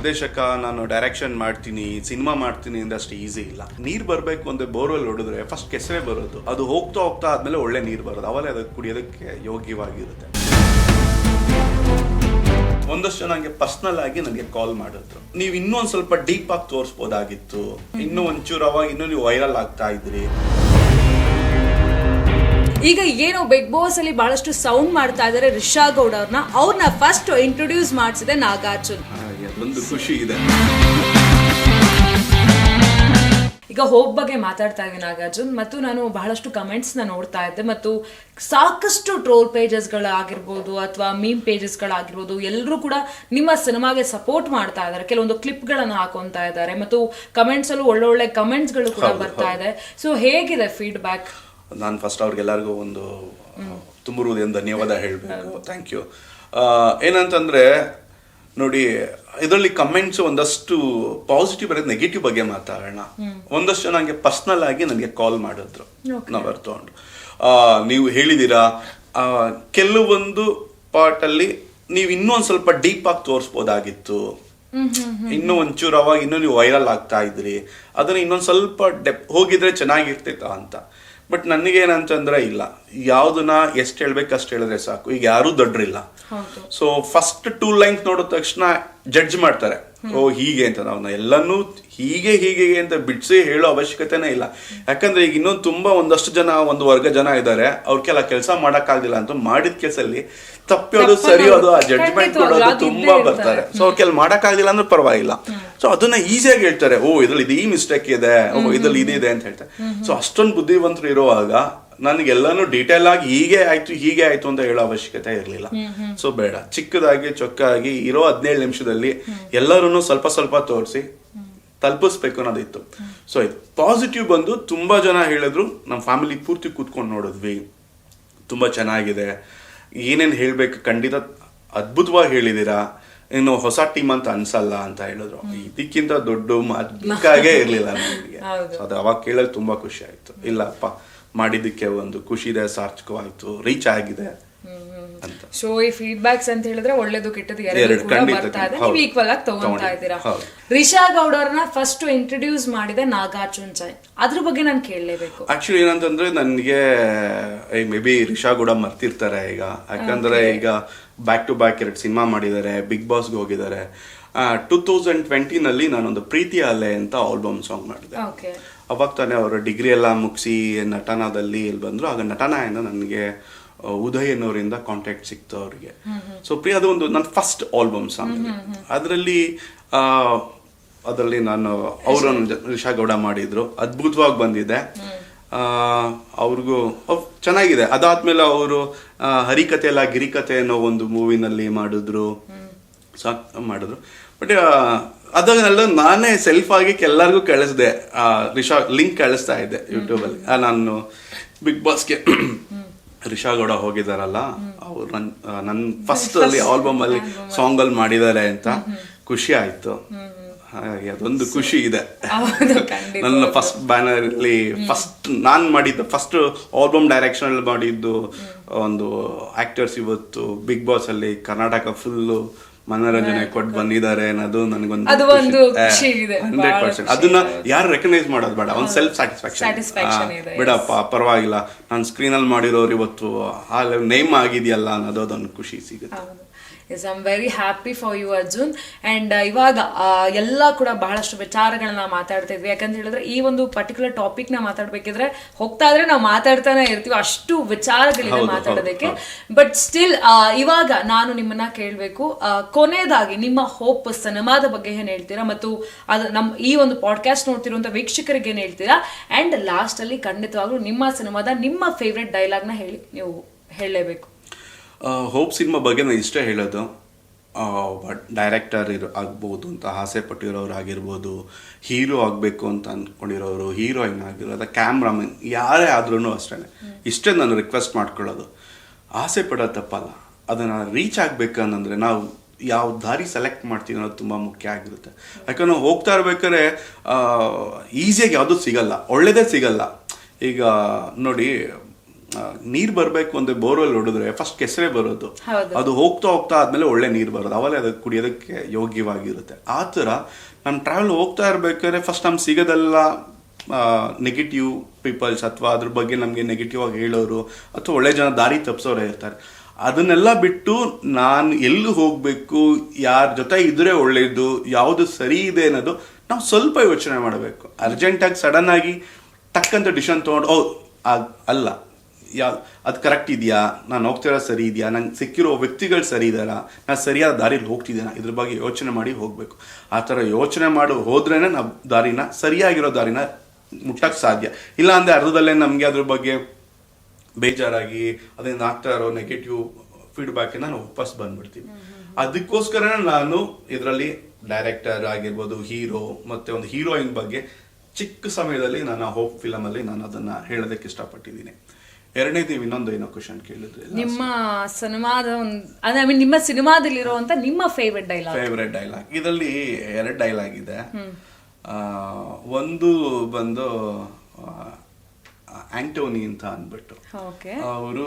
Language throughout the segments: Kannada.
ನಿರ್ದೇಶಕ ನಾನು ಡೈರೆಕ್ಷನ್ ಮಾಡ್ತೀನಿ ಸಿನಿಮಾ ಮಾಡ್ತೀನಿ ಅಂದ್ರೆ ಅಷ್ಟು ಈಸಿ ಇಲ್ಲ. ನೀರು ಬರಬೇಕು ಅಂದ್ರೆ ಬೋರ್ವೆಲ್ ಹೊಡೆದ್ರೆ ಫಸ್ಟ್ ಕೆಸರೆ ಬರೋದು. ಅದು ಹೋಗ್ತಾ ಹೋಗ್ತಾ ಆದ್ಮೇಲೆ ಒಳ್ಳೆ ನೀರು ಬರೋದು. ಅವಲೇ ಅದಕ್ಕೆ ಕುಡಿಯೋದಕ್ಕೆ ಯೋಗ್ಯವಾಗಿರುತ್ತೆ. ಒಂದಷ್ಟು ಜನ ನನಗೆ ಪರ್ಸ್ನಲ್ ಆಗಿ ನನಗೆ ಕಾಲ್ ಮಾಡಿದ್ರು. ನೀವು ಇನ್ನೂ ಒಂದು ಸ್ವಲ್ಪ ಡೀಪ್ ಆಗಿ ತೋರಿಸ್ಬೋದಾಗಿತ್ತು. ಇನ್ನೂ ಒಂಚೂರು ಅವಾಗ ಇನ್ನೂ ನೀವು ವೈರಲ್ ಆಗ್ತಾ ಇದ್ರಿ. ಈಗ ಏನು ಬಿಗ್ ಬಾಸ್ ಅಲ್ಲಿ ಬಹಳಷ್ಟು ಸೌಂಡ್ ಮಾಡ್ತಾ ಇದ್ದಾರೆ ರಿಷಾ ಗೌಡ ಅವ್ರನ್ನ ಅವ್ರನ್ನ ಫಸ್ಟ್ ಇಂಟ್ರೊಡ್ಯೂಸ್ ಮಾಡಿಸಿದೆ ನಾಗಾರ್ಜುನ್. ಅದೊಂದು ಖುಷಿ ಇದೆ. ಈಗ ಹೋಪ್ ಬಗ್ಗೆ ಮಾತಾಡ್ತಾ ಇದ್ದೀನಿ ನಾಗಾರ್ಜುನ್. ಮತ್ತು ನಾನು ಬಹಳಷ್ಟು ಕಮೆಂಟ್ಸ್ನ ನೋಡ್ತಾ ಇದ್ದೆ. ಮತ್ತು ಸಾಕಷ್ಟು ಟ್ರೋಲ್ ಪೇಜಸ್ಗಳಾಗಿರ್ಬೋದು ಅಥವಾ ಮೀಮ್ ಪೇಜಸ್ಗಳಾಗಿರ್ಬೋದು ಎಲ್ಲರೂ ಕೂಡ ನಿಮ್ಮ ಸಿನಿಮಾಗೆ ಸಪೋರ್ಟ್ ಮಾಡ್ತಾ ಇದ್ದಾರೆ. ಕೆಲವೊಂದು ಕ್ಲಿಪ್ಗಳನ್ನು ಹಾಕೊತಾ ಇದ್ದಾರೆ. ಮತ್ತು ಕಮೆಂಟ್ಸ್ ಅಲ್ಲೂ ಒಳ್ಳೊಳ್ಳೆ ಕಮೆಂಟ್ಸ್ಗಳು ಕೂಡ ಬರ್ತಾ ಇದೆ. ಸೊ ಹೇಗಿದೆ ಫೀಡ್ಬ್ಯಾಕ್ ನಾನು ಫಸ್ಟ್ ಅವ್ರಿಗೆಲ್ಲರಿಗೂ ಒಂದು ತುಂಬಿರುವುದೇನು ಧನ್ಯವಾದ ಹೇಳಬೇಕು. ಥ್ಯಾಂಕ್ ಯು ಏನಂತಂದ್ರೆ ನೋಡಿ ಇದರಲ್ಲಿ ಕಮೆಂಟ್ಸ್ ಒಂದಷ್ಟು ಪಾಸಿಟಿವ್ ಬರೋದು ನೆಗೆಟಿವ್ ಬಗ್ಗೆ ಮಾತಾಡೋಣ. ಒಂದಷ್ಟು ಜನ ನನಗೆ ಪರ್ಸ್ನಲ್ ಆಗಿ ನನಗೆ ಕಾಲ್ ಮಾಡಿದ್ರು ನಾವು ಆ ನೀವು ಹೇಳಿದ್ದೀರಾ ಕೆಲವೊಂದು ಪಾರ್ಟಲ್ಲಿ ನೀವು ಇನ್ನೂ ಒಂದ್ ಸ್ವಲ್ಪ ಡೀಪ್ ಆಗಿ ತೋರಿಸ್ಬೋದಾಗಿತ್ತು. ಇನ್ನೂ ಒಂಚೂರು ಅವಾಗ ಇನ್ನೂ ನೀವು ವೈರಲ್ ಆಗ್ತಾ ಇದ್ರಿ. ಅದನ್ನ ಇನ್ನೊಂದು ಸ್ವಲ್ಪ ಡೆಪ್ ಹೋಗಿದ್ರೆ ಚೆನ್ನಾಗಿರ್ತಿತ್ತ ಅಂತ. ಬಟ್ ನನಗೇನಂತಂದ್ರೆ ಇಲ್ಲ. ಯಾವ್ದನ್ನ ಎಷ್ಟು ಹೇಳ್ಬೇಕು ಅಷ್ಟು ಹೇಳಿದ್ರೆ ಸಾಕು. ಈಗ ಯಾರೂ ದೊಡ್ಡರಿಲ್ಲ ಸೊ ಫಸ್ಟ್ ಟೂ ಲೈನ್ಸ್ ನೋಡಿದ ತಕ್ಷಣ ಜಡ್ಜ್ ಮಾಡ್ತಾರೆ. ಓ ಹೀಗೆ ಅಂತ. ನಾವು ಎಲ್ಲಾನು ಹೀಗೆ ಹೀಗೆ ಅಂತ ಬಿಡಿಸಿ ಹೇಳೋ ಅವಶ್ಯಕತೆನೇ ಇಲ್ಲ. ಯಾಕಂದ್ರೆ ಈಗ ಇನ್ನೊಂದು ತುಂಬಾ ಒಂದಷ್ಟು ಜನ ಒಂದು ವರ್ಗ ಜನ ಇದ್ದಾರೆ. ಅವ್ರಿಗೆಲ್ಲ ಕೆಲಸ ಮಾಡಕ್ಕಾಗಿಲ್ಲ ಅಂತ ಮಾಡಿದ ಕೆಲಸಲ್ಲಿ ತಪ್ಪೋದು ಸರಿಯೋದು ಆ ಜಡ್ಜ್ಮೆಂಟ್ ಕೊಡೋದು ತುಂಬಾ ಬರ್ತಾರೆ. ಸೊ ಅವ್ರ ಕೆಲ ಮಾಡಕ್ಕಾಗಿಲ್ಲ ಅಂದ್ರೆ ಪರವಾಗಿಲ್ಲ. ಸೊ ಅದನ್ನ ಈಸಿಯಾಗಿ ಹೇಳ್ತಾರೆ. ಓ ಇದ್ರಲ್ಲಿ ಇದು ಈ ಮಿಸ್ಟೇಕ್ ಇದೆ. ಓ ಇದ್ರಲ್ಲಿ ಇದೆ ಅಂತ ಹೇಳ್ತಾರೆ. ಸೊ ಅಷ್ಟೊಂದು ಬುದ್ಧಿವಂತರು ಇರುವಾಗ ನನಗೆಲ್ಲಾನು ಡೀಟೇಲ್ ಆಗಿ ಹೀಗೆ ಆಯ್ತು ಹೀಗೆ ಆಯ್ತು ಅಂತ ಹೇಳೋ ಅವಶ್ಯಕತೆ ಇರಲಿಲ್ಲ. ಸೊ ಬೇಡ. ಚಿಕ್ಕದಾಗಿ ಚೊಕ್ಕಾಗಿ ಇರೋ ಹದಿನೇಳು ನಿಮಿಷದಲ್ಲಿ ಎಲ್ಲರೂ ಸ್ವಲ್ಪ ಸ್ವಲ್ಪ ತೋರಿಸಿ ತಲುಪಿಸ್ಬೇಕು ಅನ್ನೋದಿತ್ತು. ಸೊ ಇದು ಪಾಸಿಟಿವ್ ಬಂದು ತುಂಬಾ ಜನ ಹೇಳಿದ್ರು ನಮ್ಮ ಫ್ಯಾಮಿಲಿ ಪೂರ್ತಿ ಕೂತ್ಕೊಂಡು ನೋಡಿದ್ವಿ. ತುಂಬಾ ಚೆನ್ನಾಗಿದೆ. ಏನೇನು ಹೇಳಬೇಕು ಖಂಡಿತ ಅದ್ಭುತವಾಗಿ ಹೇಳಿದ್ದೀರಾ ಇನ್ನು ಹೊಸ ಟೀಮ್ ಅಂತ ಅನ್ಸಲ್ಲ ಅಂತ ಹೇಳಿದ್ರು. ಇದಕ್ಕಿಂತ ದೊಡ್ಡ ಮಾತಾಗೇ ಇರಲಿಲ್ಲ ನಮಗೆ. ಅದು ಅವಾಗ ಕೇಳೋದು ತುಂಬಾ ಖುಷಿ ಆಯ್ತು. ಇಲ್ಲಪ್ಪ. ಮಾಡಿದ್ದಕ್ಕೆ ಒಂದು ಖುಷಿ ಇದೆ ಸಾರ್ಥಕವಾಯ್ತು ರೀಚ್ ಆಗಿದೆ ಸೊ ಈ ಫೀಡ್ಬ್ಯಾಕ್ಸ್ ಅಂತ ಹೇಳಿದ್ರೆ ಒಳ್ಳೇದು ಕೆಟ್ಟದ್ದು ಎರಡು, ಕೂಡ ಬರ್ತಾ ಇದೆ. ನೀವು ಈಕ್ವಲ್ ಆಗಿ ತಗೊಂತಾ ಇದ್ದೀರಾ? ರಿಷಾ ಗೌಡ್ ಅವ್ರನ್ನ ಫಸ್ಟ್ ಇಂಟ್ರೊಡ್ಯೂಸ್ ಮಾಡಿದೆ ನಾಗಾರ್ಜುನ್ ಜೈ ಅದ್ರ ಬಗ್ಗೆ ನಾನು ಕೇಳಲೇಬೇಕು. ಆಕ್ಚುಲಿ ಏನಂತಂದ್ರೆ ನನಗೆ ಮೇ ಬಿ ರಿಷಾ ಕೂಡ ಮರ್ತಿರ್ತಾರೆ ಈಗ. ಯಾಕಂದ್ರೆ ಈಗ ಬ್ಯಾಕ್ ಟು ಬ್ಯಾಕ್ ಎರಡು ಸಿನಿಮಾ ಮಾಡಿದ್ದಾರೆ ಬಿಗ್ ಬಾಸ್ಗೆ ಹೋಗಿದ್ದಾರೆ. ಟೂ ತೌಸಂಡ್ ಟ್ವೆಂಟಿನಲ್ಲಿ ನಾನೊಂದು ಪ್ರೀತಿ ಅಲೆ ಅಂತ ಆಲ್ಬಮ್ ಸಾಂಗ್ ಮಾಡಿದೆ. ಓಕೆ ಅವಾಗ ತಾನೇ ಅವರು ಡಿಗ್ರಿ ಎಲ್ಲ ಮುಗಿಸಿ ನಟನದಲ್ಲಿ ಇಲ್ಲಿ ಬಂದರು ಆಗ ನಟನಾಯಿಂದ ನನಗೆ ಆ, ಉದಯ್ ಅನ್ನೋರಿಂದ ಕಾಂಟ್ಯಾಕ್ಟ್ ಸಿಕ್ತು ಅವರಿಗೆ. ಸೊ ಪ್ರಿಯ ಅದು ಒಂದು ನನ್ನ ಫಸ್ಟ್ ಆಲ್ಬಮ್ ಸಾಂಗ್ ಅದರಲ್ಲಿ ಅದರಲ್ಲಿ ನಾನು ಅವರನ್ನು ರಿಷಾ ಗೌಡ. ಮಾಡಿದ್ರು. ಅದ್ಭುತವಾಗಿ ಬಂದಿದೆ. ಅವ್ರಿಗೂ ಅವ್ರ್ ಚೆನ್ನಾಗಿದೆ. ಅದಾದ್ಮೇಲೆ ಅವರು ಹರಿಕತೆ ಅಲ್ಲ ಗಿರಿಕತೆ ಅನ್ನೋ ಒಂದು ಮೂವಿನಲ್ಲಿ ಮಾಡಿದ್ರು. ಸಾಕ್ ಮಾಡಿದ್ರು. ಬಟ್ ಅದನ್ನೆಲ್ಲ ನಾನೇ ಸೆಲ್ಫ್ ಆಗಿ ಎಲ್ಲರಿಗೂ ಕಳಿಸ್ದೆ. ಆ, ರಿಷಾ ಲಿಂಕ್ ಕಳಿಸ್ತಾ ಇದ್ದೆ ಯೂಟ್ಯೂಬಲ್ಲಿ ನಾನು ಬಿಗ್ ಬಾಸ್ಗೆ ರಿಷಾ ಗೌಡ ಹೋಗಿದಾರಲ್ಲ ಅವ್ರು ನನ್ನ ಫಸ್ಟ್ ಅಲ್ಲಿ ಆಲ್ಬಮ್ ಅಲ್ಲಿ ಸಾಂಗ್ ಅಲ್ಲಿ. ಮಾಡಿದ್ದಾರೆ ಅಂತ ಖುಷಿ ಆಯ್ತು. ಹಾಗಾಗಿ ಅದೊಂದು ಖುಷಿ ಇದೆ. ನನ್ನ ಫಸ್ಟ್ ಬ್ಯಾನರ್ ಅಲ್ಲಿ ಫಸ್ಟ್ ನಾನ್ ಮಾಡಿದ್ದು ಫಸ್ಟ್ ಆಲ್ಬಮ್ ಡೈರೆಕ್ಷನ್ ಅಲ್ಲಿ ಮಾಡಿದ್ದು ಒಂದು ಆಕ್ಟರ್ಸ್ ಇವತ್ತು ಬಿಗ್ ಬಾಸ್ ಅಲ್ಲಿ ಕರ್ನಾಟಕ ಫುಲ್ ಮನೋರಂಜನೆ ಕೊಟ್ಟು ಬಂದಿದ್ದಾರೆ ಅನ್ನೋದು ನನಗೊಂದು ಅದು ಒಂದು ಖುಷಿ ಇದೆ, ಹಂಡ್ರೆಡ್ ಪರ್ಸೆಂಟ್ ಅದನ್ನ ಯಾರು ರೆಕಗ್ನೈಸ್ ಮಾಡೋದು ಬೇಡ ಒಂದು ಸೆಲ್ಫ್ ಸ್ಯಾಟಿಸ್ಫ್ಯಾಕ್ಷನ್ ಬಿಡಪ್ಪ ಪರವಾಗಿಲ್ಲ. ನಾನು ಸ್ಕ್ರೀನಲ್ಲಿ ಮಾಡಿರೋರು ಇವತ್ತು ಆ ನೇಮ್ ಆಗಿದೆಯಲ್ಲ ಅನ್ನೋದು ಅದೊಂದು ಖುಷಿ ಸಿಗುತ್ತೆ. Yes I am very happy for you Arjun and ಇವಾಗ ಎಲ್ಲ ಕೂಡ ಬಹಳಷ್ಟು ವಿಚಾರಗಳನ್ನ ಮಾತಾಡ್ತಾ ಇದ್ವಿ. ಯಾಕಂತ ಹೇಳಿದ್ರೆ ಈ ಒಂದು ಪರ್ಟಿಕ್ಯುಲರ್ ಟಾಪಿಕ್ನ ಮಾತಾಡ್ಬೇಕಿದ್ರೆ ಹೋಗ್ತಾ ಇದ್ರೆ ನಾವು ಮಾತಾಡ್ತಾನೆ ಇರ್ತೀವಿ. ಅಷ್ಟು ವಿಚಾರಗಳಿದೆ ಮಾತಾಡೋದಕ್ಕೆ. ಬಟ್ ಸ್ಟಿಲ್ ಇವಾಗ ನಾನು ನಿಮ್ಮನ್ನ ಕೇಳಬೇಕು. ಕೊನೆಯದಾಗಿ ನಿಮ್ಮ ಹೋಪ್ ಸಿನಿಮಾದ ಬಗ್ಗೆ ಏನು ಹೇಳ್ತೀರಾ? ಮತ್ತು ಅದು ನಮ್ಮ ಈ ಒಂದು ಪಾಡ್ಕಾಸ್ಟ್ ನೋಡ್ತಿರುವಂಥ ವೀಕ್ಷಕರಿಗೆ ಏನು ಹೇಳ್ತೀರಾ? ಅಂಡ್ ಲಾಸ್ಟ್ ಅಲ್ಲಿ ಖಂಡಿತವಾಗ್ಲೂ ನಿಮ್ಮ ಸಿನಿಮಾದ ನಿಮ್ಮ ಫೇವ್ರೆಟ್ ಡೈಲಾಗ್ನ ಹೇಳಿ ನೀವು ಹೇಳಲೇಬೇಕು. ಹೋಪ್ ಸಿನಿಮಾ ಬಗ್ಗೆ ನಾನು ಇಷ್ಟೇ ಹೇಳೋದು. ಬಟ್ ಡೈರೆಕ್ಟರ್ ಇರೋ, ಆಗ್ಬೋದು ಅಂತ ಆಸೆ ಪಟ್ಟಿರೋರು ಆಗಿರ್ಬೋದು ಹೀರೋ ಆಗಬೇಕು ಅಂತ ಅಂದ್ಕೊಂಡಿರೋರು ಹೀರೋಯಿನ್ ಆಗಿರೋದು ಕ್ಯಾಮ್ರಾಮನ್ ಯಾರೇ ಆದ್ರೂ ಅಷ್ಟೇ. ಇಷ್ಟೇ ನಾನು ರಿಕ್ವೆಸ್ಟ್ ಮಾಡ್ಕೊಳ್ಳೋದು. ಆಸೆ ಪಡೋದು ತಪ್ಪಲ್ಲ. ಅದನ್ನು ರೀಚ್ ಆಗಬೇಕಂದ್ರೆ ನಾವು ಯಾವ ದಾರಿ ಸೆಲೆಕ್ಟ್ ಮಾಡ್ತೀವಿ ಅನ್ನೋದು ತುಂಬ ಮುಖ್ಯ ಆಗಿರುತ್ತೆ. ಯಾಕಂದ್ರೆ ನಾವು ಹೋಗ್ತಾ ಇರ್ಬೇಕಾದ್ರೆ ಈಸಿಯಾಗಿ ಯಾವುದೂ ಸಿಗಲ್ಲ. ಒಳ್ಳೆಯದೇ ಸಿಗಲ್ಲ. ಈಗ ನೋಡಿ ನೀರ್ ಬರ್ಬೇಕು ಅಂದ್ರೆ ಬೋರ್ವೆಲ್ ಹೊಡೆದ್ರೆ ಫಸ್ಟ್ ಕೆಸರೆ ಬರೋದು. ಅದು ಹೋಗ್ತಾ ಹೋಗ್ತಾ ಆದ್ಮೇಲೆ ಒಳ್ಳೆ ನೀರು ಬರೋದು. ಅವಲೇ ಅದಕ್ಕೆ ಕುಡಿಯೋದಕ್ಕೆ ಯೋಗ್ಯವಾಗಿರುತ್ತೆ. ಆ ಥರ ನಮ್ಮ ಟ್ರಾವೆಲ್ ಹೋಗ್ತಾ ಇರ್ಬೇಕಾದ್ರೆ ಫಸ್ಟ್ ನಮ್ಗೆ ಸಿಗೋದೆಲ್ಲ ನೆಗೆಟಿವ್ ಪೀಪಲ್ಸ್ ಅಥವಾ ಅದ್ರ ಬಗ್ಗೆ ನಮಗೆ ನೆಗೆಟಿವ್ ಆಗಿ ಹೇಳೋರು ಅಥವಾ ಒಳ್ಳೆ ಜನ ದಾರಿ ತಪ್ಪಿಸೋರೇ ಇರ್ತಾರೆ. ಅದನ್ನೆಲ್ಲ ಬಿಟ್ಟು ನಾನು ಎಲ್ಲಿ ಹೋಗಬೇಕು ಯಾರ ಜೊತೆ ಇದ್ರೆ ಒಳ್ಳೇದು ಯಾವುದು ಸರಿ ಇದೆ ಅನ್ನೋದು ನಾವು ಸ್ವಲ್ಪ ಯೋಚನೆ ಮಾಡಬೇಕು. ಅರ್ಜೆಂಟಾಗಿ ಸಡನ್ ಆಗಿ ಟಕ್ಕಂತ ಡಿಶನ್ ತೊಗೊಂಡು ಓ ಅಲ್ಲ. ಯಾ ಅದು ಕರೆಕ್ಟ್ ಇದೆಯಾ? ನಾನು ಹೋಗ್ತಿರೋ ಸರಿ ಇದೆಯಾ? ನಂಗೆ ಸಿಕ್ಕಿರೋ ವ್ಯಕ್ತಿಗಳು ಸರಿ ಇದ್ದಾರಾ ನಾನು ಸರಿಯಾದ ದಾರಿಲಿ ಹೋಗ್ತಿದ್ದೀನ? ಇದ್ರ ಬಗ್ಗೆ ಯೋಚನೆ ಮಾಡಿ ಹೋಗಬೇಕು. ಆ ಥರ ಯೋಚನೆ ಮಾಡಿ ಹೋದ್ರೇನೆ ನಾವು ದಾರಿನ ಸರಿಯಾಗಿರೋ ದಾರಿನ ಮುಟ್ಟಕ್ಕೆ ಸಾಧ್ಯ. ಇಲ್ಲ ಅಂದರೆ ಅರ್ಧದಲ್ಲೇ ನಮಗೆ ಅದ್ರ ಬಗ್ಗೆ ಬೇಜಾರಾಗಿ ಅದರಿಂದ ಆಗ್ತಾ ಇರೋ ನೆಗೆಟಿವ್ ಫೀಡ್ಬ್ಯಾಕ್ ನಾವು ವಾಪಸ್ ಬಂದ್ಬಿಡ್ತೀವಿ ಅದಕ್ಕೋಸ್ಕರ ನಾನು ಇದರಲ್ಲಿ ಡೈರೆಕ್ಟರ್ ಆಗಿರ್ಬೋದು ಹೀರೋ ಮತ್ತು ಒಂದು ಹೀರೋಯಿನ್ ಬಗ್ಗೆ ಚಿಕ್ಕ ಸಮಯದಲ್ಲಿ ನಾನು ಹೋಪ್ ಫಿಲಮಲ್ಲಿ ನಾನು ಅದನ್ನು ಹೇಳೋದಕ್ಕೆ ಇಷ್ಟಪಟ್ಟಿದ್ದೀನಿ. ಎರಡನೇದು ಇನ್ನೊಂದು ಏನೋ ಕ್ವಶನ್ ಕೇಳಿದ್ರೆ ನಿಮ್ಮ ಸಿನಿಮಾದ ಒಂದು ಐ ಮೀನ್ ನಿಮ್ಮ ಸಿನಿಮಾದಲ್ಲಿರುವಂತ ನಿಮ್ಮ ಫೇವ್ರೆಟ್ ಡೈಲಾಗ್ ಫೇವ್ರೆಟ್ ಡೈಲಾಗ್ ಇದರಲ್ಲಿ ಎರಡು ಡೈಲಾಗ್ ಇದೆ. ಒಂದು ಬಂದು ಆಂಟೋನಿ ಅಂತ ಅಂದ್ಬಿಟ್ಟು. ಓಕೆ. ಅವರು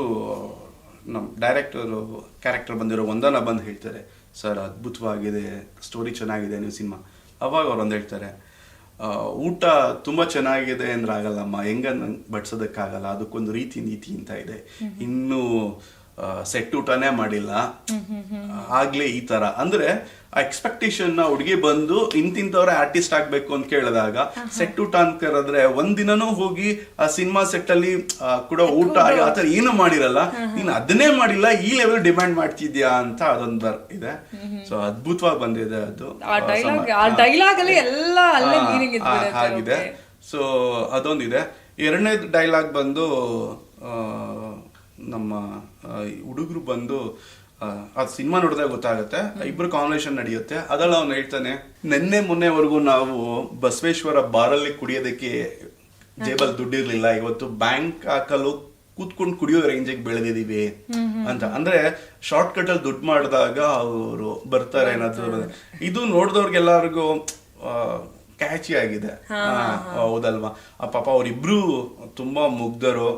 ನಮ್ಮ ಡೈರೆಕ್ಟರ್ ಕ್ಯಾರೆಕ್ಟರ್ ಬಂದಿರೋ ಒಂದನ್ನ ಬಂದು ಹೇಳ್ತಾರೆ ಸರ್ ಅದ್ಭುತವಾಗಿದೆ ಸ್ಟೋರಿ ಚೆನ್ನಾಗಿದೆ ನೀವು ಸಿನಿಮಾ ಅವಾಗ ಅವ್ರು ಒಂದು ಹೇಳ್ತಾರೆ ಊಟ ತುಂಬ ಚೆನ್ನಾಗಿದೆ ಅಂದ್ರೆ ಆಗಲ್ಲಮ್ಮ. ಹೆಂಗ ನಂಗೆ ಬಡ್ಸೋದಕ್ಕಾಗಲ್ಲ ಅದಕ್ಕೊಂದು ರೀತಿ ನೀತಿ ಅಂತ ಇದೆ. ಇನ್ನು ಸೆಟ್ ಊಟನೇ ಮಾಡಿಲ್ಲ. ಆಗ್ಲೇ ಈ ತರ. ಅಂದ್ರೆ ಆ ಎಕ್ಸ್ಪೆಕ್ಟೇಷನ್ನ ಹುಡುಗಿ ಬಂದು ಇಂತಿಂತವ್ರೆ ಆರ್ಟಿಸ್ಟ್ ಆಗ್ಬೇಕು ಅಂತ ಕೇಳಿದಾಗ ಸೆಟ್ ಊಟ ಅಂತ ಕರೆದ್ರೆ ಒಂದ್ ದಿನನೂ ಹೋಗಿ ಆ ಸಿನಿಮಾ ಸೆಟ್ ಅಲ್ಲಿ ಕೂಡ ಊಟ ಆತರ ತರ ಏನು ಮಾಡಿರಲ್ಲ. ನೀನ್ ಅದನ್ನೇ ಮಾಡಿಲ್ಲ ಈ ಲೆವೆಲ್ ಡಿಮ್ಯಾಂಡ್ ಮಾಡ್ತಿದ್ಯಾ ಅಂತ ಅದೊಂದು ಬರ್ ಇದೆ. ಸೊ ಅದ್ಭುತವಾಗಿ ಬಂದಿದೆ ಅದು. ಆ ಡೈಲಾಗ್ ಆ ಡೈಲಾಗ್ ಅಲ್ಲಿ ಎಲ್ಲ ಅಲ್ಲೇ ಹಾ, ಮೀನಿಂಗ್ ಆ, ಆಗಿದೆ ಸೊ ಅದೊಂದಿದೆ. ಎರಡನೇ ಡೈಲಾಗ್ ಬಂದು ನಮ್ಮ ಹುಡುಗರು ಬಂದು ಆ, ಸಿನಿಮಾ ನೋಡಿದಾಗ ಗೊತ್ತಾಗುತ್ತೆ ಇಬ್ರು ಕಾಂಬಿನೇಷನ್ ನಡೆಯುತ್ತೆ. ಅದಲ್ಲ ಅವ್ನು ಹೇಳ್ತಾನೆ ನಿನ್ನೆ ಮೊನ್ನೆವರೆಗೂ ನಾವು ಬಸವೇಶ್ವರ ಬಾರಲ್ಲಿ ಕುಡಿಯೋದಕ್ಕೆ ಜೇಬಲ್ ದುಡ್ಡಿರ್ಲಿಲ್ಲ. ಇವತ್ತು ಬ್ಯಾಂಕ್ ಹಾಕಲು ಕೂತ್ಕೊಂಡು ಕುಡಿಯೋ ರೇಂಜಿಗೆ ಬೆಳೆದಿದೀವಿ ಅಂತ. ಅಂದ್ರೆ ಶಾರ್ಟ್ ಕಟ್ ಅಲ್ಲಿ ದುಡ್ಡು ಮಾಡಿದಾಗ ಅವರು ಬರ್ತಾರೆ ಏನಾದ್ರು. ಇದು ನೋಡಿದವ್ರಿಗೆಲ್ಲರಿಗೂ ಕ್ಯಾಚಿ ಆಗಿದೆ. ಹೌದಲ್ವಾ? ಪಾಪ ಅವ್ರಿಬ್ರು ತುಂಬಾ ಮುಗ್ಧರು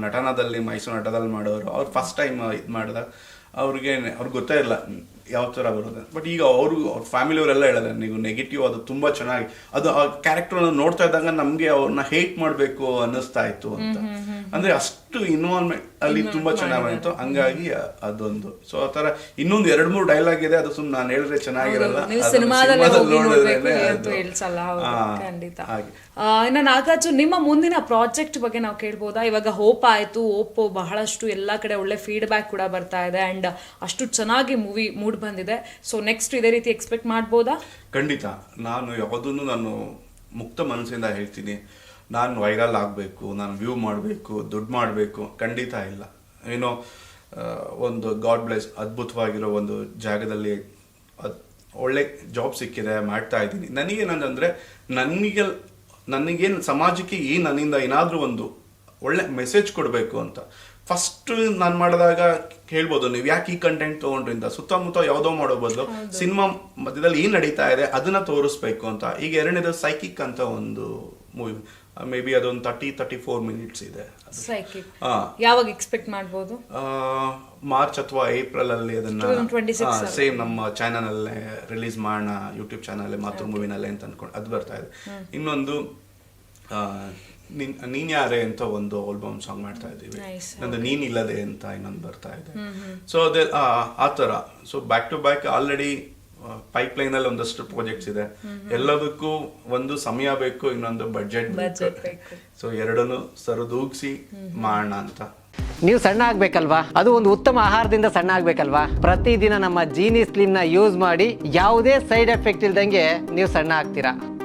ನಟನದಲ್ಲಿ ಮೈಸೂರು ನಟದಲ್ಲಿ ಮಾಡೋರು. ಅವ್ರು ಫಸ್ಟ್ ಟೈಮ್ ಇದು ಮಾಡಿದಾಗ ಅವ್ರಿಗೆ ಅವ್ರಿಗೆ ಗೊತ್ತೇ ಇಲ್ಲ ಯಾವ ಥರ ಬರೋದು ಬಟ್ ಈಗ ಅವರು ಅವ್ರ ಫ್ಯಾಮಿಲಿಯವರೆಲ್ಲ ಹೇಳಿದ್ರೆ ನೀವು ನೆಗೆಟಿವ್ ಅದು ತುಂಬಾ ಚೆನ್ನಾಗಿ ಅದು ಆ ಕ್ಯಾರೆಕ್ಟರ್ ನೋಡ್ತಾ ಇದ್ದಾಗ ನಮ್ಗೆ ಅವ್ರನ್ನ ಹೇಟ್ ಮಾಡಬೇಕು ಅನ್ನಿಸ್ತಾ ಇತ್ತು ಅಂತ. ಅಂದ್ರೆ ಅಷ್ಟು ಇನ್ವಾಲ್ವ್ಮೆಂಟ್ ಅಲ್ಲಿ ತುಂಬಾ ಚೆನ್ನಾಗಿ ಬಂತು. ಹಂಗಾಗಿ ಅದೊಂದು. ಸೊ ಆ ತರ ಇನ್ನೊಂದು ಎರಡ್ ಮೂರು ಡೈಲಾಗ್ ಇದೆ. ಅದು ಸುಮ್ಮನೆ ನಾನು ಹೇಳಿದ್ರೆ ಚೆನ್ನಾಗಿರಲ್ಲ. ಹೋಗಿ ಇನ್ನು ನಾಗಾರ್ಜುನ್ ನಿಮ್ಮ ಮುಂದಿನ ಪ್ರಾಜೆಕ್ಟ್ ಬಗ್ಗೆ ನಾವು ಕೇಳ್ಬೋದಾ? ಇವಾಗ ಹೋಪ್ ಆಯ್ತು ಓಪೋ ಬಹಳಷ್ಟು ಎಲ್ಲ ಕಡೆ ಒಳ್ಳೆ ಫೀಡ್ಬ್ಯಾಕ್ ಕೂಡ ಬರ್ತಾ ಇದೆ ಅಂಡ್ ಅಷ್ಟು ಚೆನ್ನಾಗಿ ಮೂವಿ ಮೂಡ್ ಬಂದಿದೆ. ಸೊ ನೆಕ್ಸ್ಟ್ ಇದೇ ರೀತಿ ಎಕ್ಸ್ಪೆಕ್ಟ್ ಮಾಡ್ಬೋದಾ? ಖಂಡಿತ. ನಾನು ಯಾವುದನ್ನು ನಾನು ಮುಕ್ತ ಮನಸ್ಸಿಂದ ಹೇಳ್ತೀನಿ. ನಾನು ವೈರಲ್ ಆಗಬೇಕು ನಾನು ವ್ಯೂ ಮಾಡಬೇಕು ದುಡ್ಡು ಮಾಡಬೇಕು ಖಂಡಿತ ಇಲ್ಲ. ಏನೋ ಒಂದು ಗಾಡ್ ಬ್ಲೆಸ್ ಅದ್ಭುತವಾಗಿರೋ ಒಂದು ಜಾಗದಲ್ಲಿ ಒಳ್ಳೆ ಜಾಬ್ ಸಿಕ್ಕಿದೆ ಮಾಡ್ತಾ ಇದ್ದೀನಿ. ನನಗೇನಂತಂದರೆ ನನಗೆ ನನಗೇನು ಸಮಾಜಕ್ಕೆ ಈ ನನ್ನಿಂದ ಏನಾದರೂ ಒಂದು ಒಳ್ಳೆ ಮೆಸೇಜ್ ಕೊಡಬೇಕು ಅಂತ. ಫಸ್ಟ್ ನಾನು ಮಾಡಿದಾಗ ಹೇಳ್ಬೋದು ನೀವು ಯಾಕೆ ಈ ಕಂಟೆಂಟ್ ತೊಗೊಂಡ್ರಿಂದ ಸುತ್ತಮುತ್ತ ಯಾವುದೋ ಮಾಡೋ ಬದಲು ಸಿನಿಮಾ ಮಧ್ಯದಲ್ಲಿ ಏನು ನಡೀತಾ ಇದೆ ಅದನ್ನ ತೋರಿಸ್ಬೇಕು ಅಂತ. ಈಗ ಎರಡನೇದು ಸೈಕಿಕ್ ಅಂತ ಒಂದು ಮೂವಿ ಮೇ ಬಿ ಅದೊಂದು ತರ್ಟಿ ತರ್ಟಿ ಫೋರ್ ಮಿನಿಟ್ಸ್ ಇದೆ ಯಾವಾಗ ಎಕ್ಸ್ಪೆಕ್ಟ್ ಮಾಡ್ಬೋದು? ಮಾರ್ಚ್ ಅಥವಾ ಏಪ್ರಿಲ್ ಅಲ್ಲಿ ಅದನ್ನ 2026 ಸೇಮ್ ನಮ್ಮ ಚಾನಲ್ ಅಲ್ಲಿ. ರಿಲೀಸ್ ಮಾಡೋಣ ಯೂಟ್ಯೂಬ್ ಚಾನಲ್ ಮಾತೃ ಮೂವಿನಲ್ಲೇ ಅಂತ ಅನ್ಕೊಂಡು ಅದು ಬರ್ತಾ ಇದೆ. ಇನ್ನೊಂದು ನೀನ್ ಯಾರೇ ಅಂತ ಒಂದು ಆಲ್ಬಮ್ ಸಾಂಗ್ ಮಾಡ್ತಾ ಇದ್ದೀವಿ. ನಂದು ನೀನ್ ಇಲ್ಲದೆ ಅಂತ ಇನ್ನೊಂದು ಬರ್ತಾ ಇದೆ. ಸೊ ಅದೇ ಆ, ಥರ. So back to back already pipeline ಅಲ್ಲಿ ಒಂದಷ್ಟು ಪ್ರಾಜೆಕ್ಟ್ಸ್ ಇದೆ ಎಲ್ಲದಕ್ಕೂ ಒಂದು ಸಮಯ ಬೇಕು ಇನ್ನೊಂದು ಬಜೆಟ್ ಬೇಕು. ಬೇಕು. ಸೊ ಎರಡನ್ನು ಸರಿದೂಗ್ಸಿ ಮಾಡೋಣ ಅಂತ. ನೀವು ಸಣ್ಣ ಆಗ್ಬೇಕಲ್ವಾ? ಅದು ಒಂದು ಉತ್ತಮ ಆಹಾರದಿಂದ ಸಣ್ಣ ಆಗ್ಬೇಕಲ್ವಾ? ಪ್ರತಿದಿನ ನಮ್ಮ ಜೀನಿ ಸ್ಲಿಮ್ನ ಯೂಸ್ ಮಾಡಿ ಯಾವುದೇ ಸೈಡ್ ಎಫೆಕ್ಟ್ ಇಲ್ದಂಗೆ ನೀವು ಸಣ್ಣ ಆಗ್ತೀರಾ?